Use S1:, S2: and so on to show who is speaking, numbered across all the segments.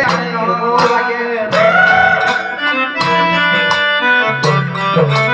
S1: I know I get.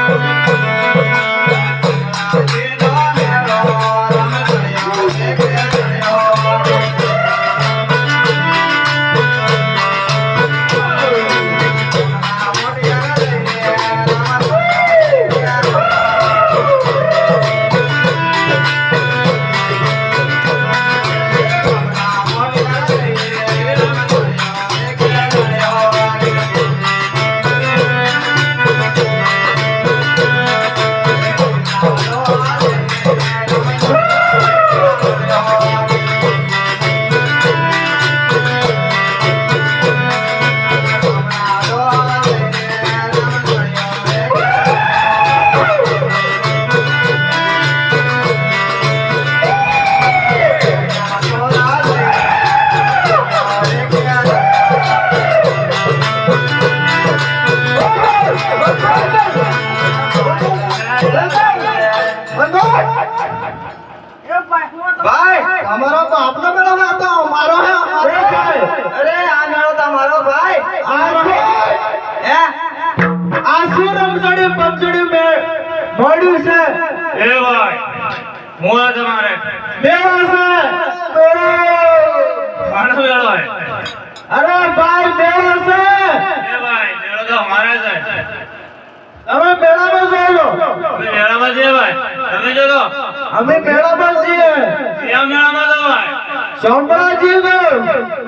S1: ભાઈ
S2: તમારો બાપનો મેળો ના હતો મારો હે
S1: અરે આ મેળો તમારો ભાઈ.
S2: આ
S1: હે.
S2: આ શું રમઝડી પમઝડી મે મળ્યું છે?
S3: એ ભાઈ આ તમારે.
S2: મેળો છે. મેળો
S3: માનો વેળો હોય
S2: અરે ભાઈ મેળો છે.
S3: એ ભાઈ મેળો તો અમારે છે.
S2: તમે મેળામાં લો
S3: અમે મેળામાં છીએ ભાઈ. તમે જો તો.
S2: અમે મેળામાં જઈએ.
S3: ક્યાં મેળામાં તો ભાઈ?
S2: શામળાજી નો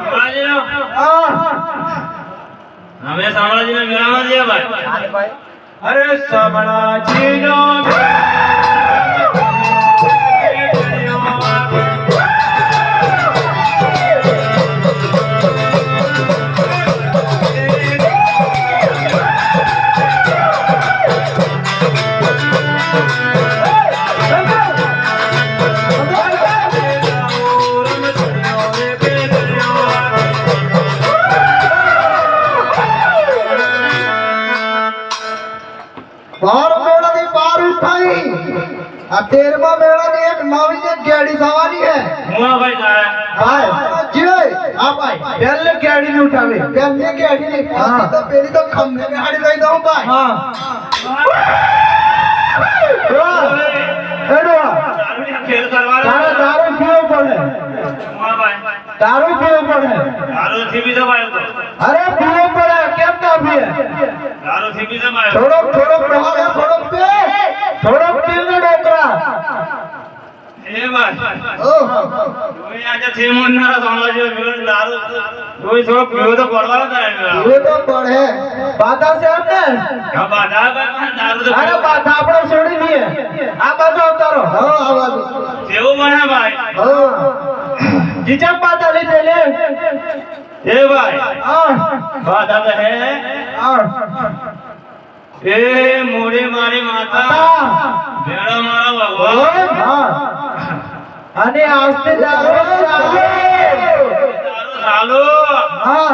S3: શામળાજીનો?
S2: હા.
S3: અમે શામળાજીના મેળામાં જઈએ ભાઈ.
S2: અરે શામળાજી નો આ તેરમા મેળાની એક નવી એક ગેડી થવાની હે
S3: હું ભાઈ
S2: ભાઈ જીવે હા ભાઈ પહેલે કેડી ને ઉઠાવી. પહેલે કેડી ને હા તો પેલી તો ખંભે બેહાડી લઈ દઉં ભાઈ. હા. એડો તારે દારૂ પીવો પડે. દારૂ પીવો પડે.
S3: દારૂ થી બીજો ભાઈ.
S2: અરે પીવો પડે કેમ ના પીએ
S3: દારૂ થી બીજો ભાઈ
S2: થોડોક થોડોક થોડોક પી થોડોક ડોકરા.
S3: એ ભાઈ આજે દારૂ. થોડો પીવો તો પડવાનો તારે
S2: પીવો તો પડે. બાધા છે એમ ને
S3: બાધા દારૂ તો
S2: અરે બાધા આપણે છોડી દઈએ. આ બાજુ અવતારો હા આ બાજુ.
S3: બને ભાઈ.
S2: હા. જીજા બાધા લીધે લે.
S3: એ ભાઈ
S2: હા
S3: બાધા તો હે એ મોરે મારી માતા. ભેળો મારો ભગવાન
S2: અને આસ્તે દારૂ ચાલો.
S3: ચાલુ.
S2: હા.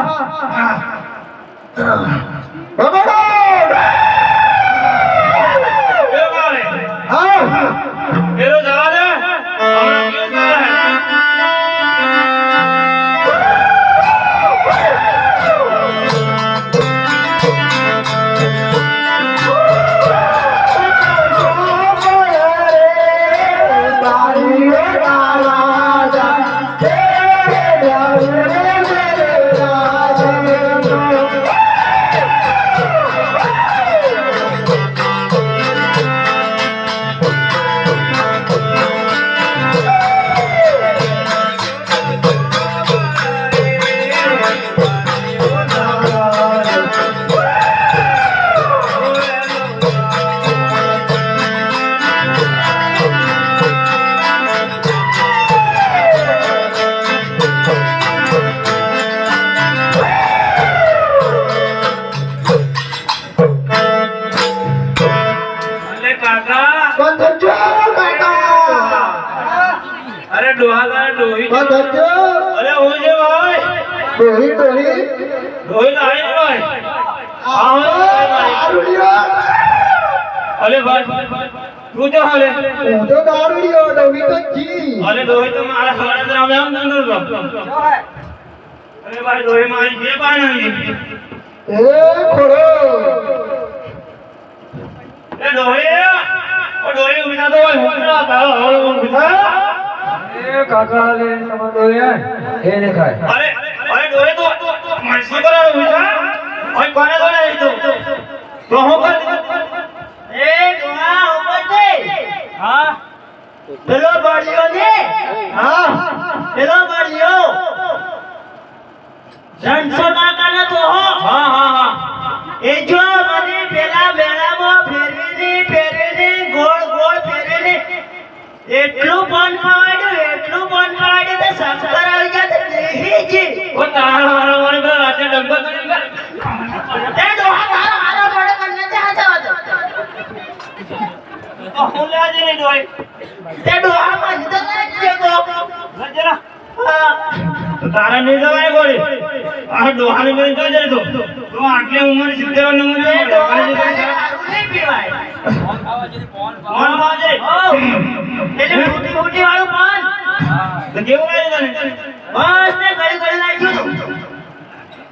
S3: અરે ડોહી અરે હું છે ભાઈ?
S2: ડોહી ડોહી.
S3: ડોહી લાવી ભાઈ? અલે ભાઈ તું તો હાલે.
S2: હું તો દારૂડિયો ડોહી તો જી.
S3: અલે ડોહી તો મારા સવારે તો આમ નંદર અરે ભાઈ ડોહી મારી બે પાન
S2: એ ખોરો
S3: એ ડોહી ઓ ડોહી ઊભી તો હોય હું ના તારો હળ ઊભી થા.
S4: એ કાકા લે તમારો યાર એ ને ખાય.
S3: અરે અરે ડોહી તો મનસી પર ઊભી થા ઓય કોને તો નહીં તો? તો હું કર
S5: એ ડોહા ઉપર છે?
S3: હા.
S5: પેલો બળિયો ને
S2: હા.
S5: પેલો બળિયો. રણછોડ કાકાનો હું
S3: લે આજે નહીં
S5: તે. ડોહા
S3: જરા તારા જવાય ગોળી. આ તો. તો આટલી ઉંમર
S5: એટલે ફૂટી ફૂટી વાળું પાન
S3: તો કેવું લાગે તને?
S5: બસ ને ગળી ગળી નાખ્યું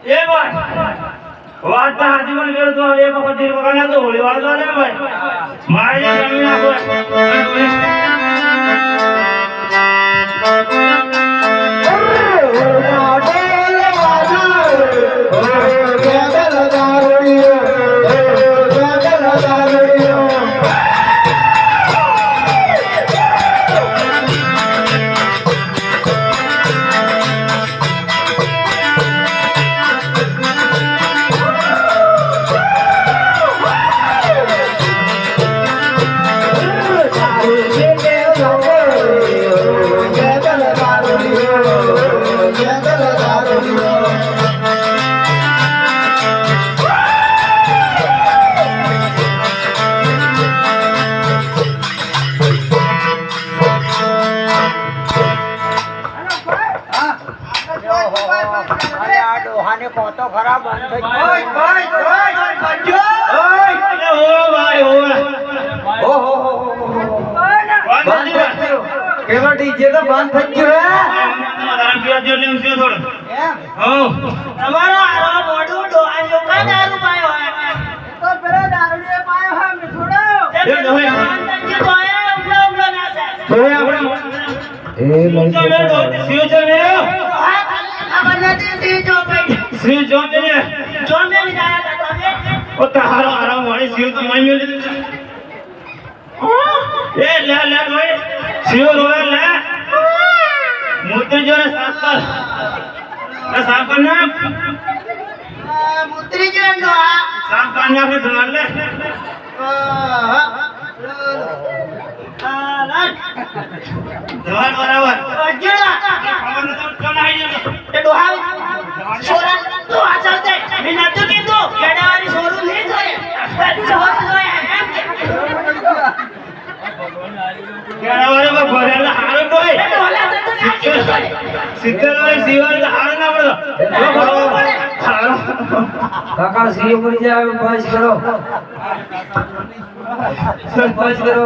S3: એ ભાઈ. વાત મને મેળ તો એ વખત દીર્ઘ ના તો હોળી વાળ તો ભાઈ. મારી જમીન આપો અરે હો ભાઈ હો વાત નથી વાત.
S4: કેવો ડીજે તો બંધ થઈ ગયો હે
S3: તારા પીવા જેવું લેવું છે થોડું. હો.
S5: તમારો હારો મોઢું ડોહાનું કા દારૂ પાયો? તે
S3: એ ડોહી.
S5: પાન તંજી તો આયા ઉભલો ઉભલો નાસે.
S3: ડોહી આપણે
S4: એ લઈ
S3: શું છે મેં ડોહી? શું છે મેં?
S5: ડોહા ખાલી ખબર નથી સી જો
S3: મેં ઓ તારો આરામ વાળી શિવ તો મારી મેં લીધી. એ લે લે ડોહી. શિવ રોવે લે મૂર્તિ જોડે સાફ કર એ સાફ કર નાખ
S5: આ મુતરી જો એમ ડોહા.
S3: સાફ કર નાખ ને ધોવા લે
S5: આહા. આ લાટ.
S3: ધોવા બરાબર
S5: અજ્જુડા.
S3: ખબર નથી કોણ આવી ગયું?
S5: તે ડોહા છોરા તું આ ચાલતે મેં નતું કીધું કેડાવાળી છોરું નહીં જોઈએ છોરું જોઈએ એમ કે.
S3: કેળાવાળો માં ભરેલા હારો ડોહી.
S5: તે ડોહલા તો તું ના કીધું જોઈએ.
S3: સિત્તેર વાળી સિવાય તો હારો ના પડતો જો બરાબર. હારો.
S4: કાકા સીએ મરી જાય પાંચ કરો. પાંચ કરો.